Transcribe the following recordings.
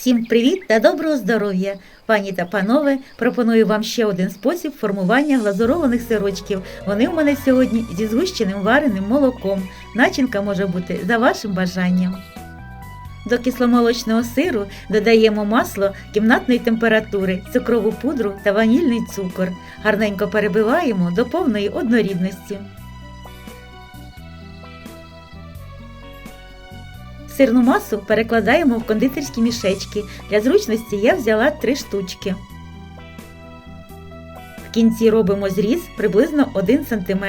Всім привіт та доброго здоров'я! Пані та панове, пропоную вам ще один спосіб формування глазурованих сирочків. Вони у мене сьогодні зі згущеним вареним молоком. Начинка може бути за вашим бажанням. До кисломолочного сиру додаємо масло кімнатної температури, цукрову пудру та ванільний цукор. Гарненько перебиваємо до повної однорідності. Сирну масу перекладаємо в кондитерські мішечки. Для зручності я взяла три штучки. В кінці робимо зріз приблизно 1 см.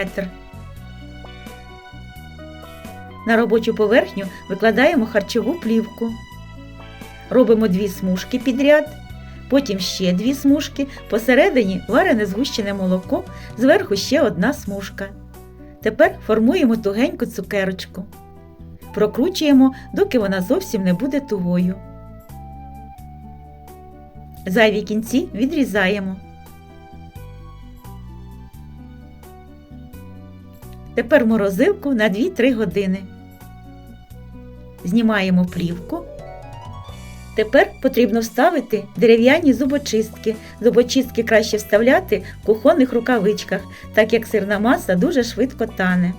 На робочу поверхню викладаємо харчову плівку. Робимо дві смужки підряд, потім ще дві смужки, посередині варене згущене молоко, зверху ще одна смужка. Тепер формуємо тугеньку цукерочку. Прокручуємо, доки вона зовсім не буде тугою. Зайві кінці відрізаємо. Тепер морозилку на 2-3 години. Знімаємо плівку. Тепер потрібно вставити дерев'яні зубочистки. Зубочистки краще вставляти в кухонних рукавичках, так як сирна маса дуже швидко тане.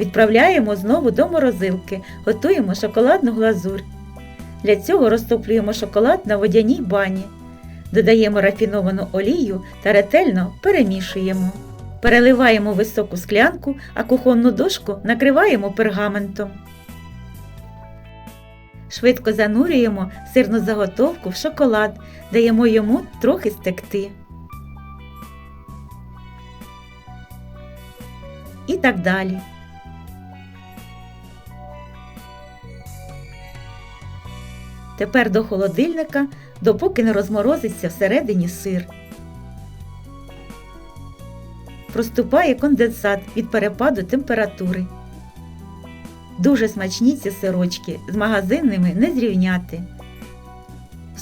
Відправляємо знову до морозилки, готуємо шоколадну глазурь. Для цього розтоплюємо шоколад на водяній бані. Додаємо рафіновану олію та ретельно перемішуємо. Переливаємо високу склянку, а кухонну дошку накриваємо пергаментом. Швидко занурюємо сирну заготовку в шоколад, даємо йому трохи стекти. І так далі. Тепер до холодильника, допоки не розморозиться всередині сир. Проступає конденсат від перепаду температури. Дуже смачні ці сирочки з магазинними не зрівняти.